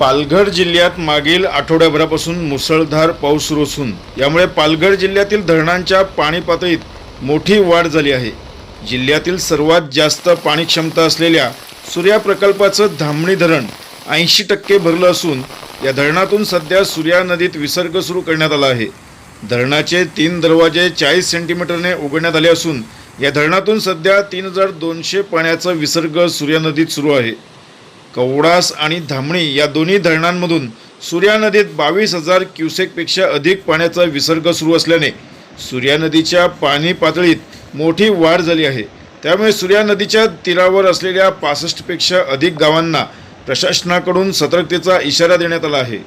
पालघर जिल्ह्यात मागील आठवड्याभरापासून मुसळधार पाऊस सुरू असून यामुळे पालघर जिल्ह्यातील धरणांच्या पाणी पातळीत मोठी वाढ झाली आहे. जिल्ह्यातील सर्वात जास्त पाणी क्षमता असलेल्या सूर्या प्रकल्पाचं धामणी धरण ऐंशी टक्के भरलं असून या धरणातून सध्या सूर्या नदीत विसर्ग सुरू करण्यात आला आहे. धरणाचे तीन दरवाजे चाळीस सेंटीमीटरने उघडण्यात आले असून या धरणातून सध्या तीन हजार दोनशे पाण्याचा विसर्ग सूर्या नदीत सुरू आहे. कवडास आणि धामणी या दोन्ही धरणांमधून सूर्या नदीत बावीस हजार क्युसेकपेक्षा अधिक पाण्याचा विसर्ग सुरू असल्याने सूर्या नदीच्या पाणी पातळीत मोठी वाढ झाली आहे. त्यामुळे सूर्या नदीच्या तीरावर असलेल्या पासष्टपेक्षा अधिक गावांना प्रशासनाकडून सतर्कतेचा इशारा देण्यात आला आहे.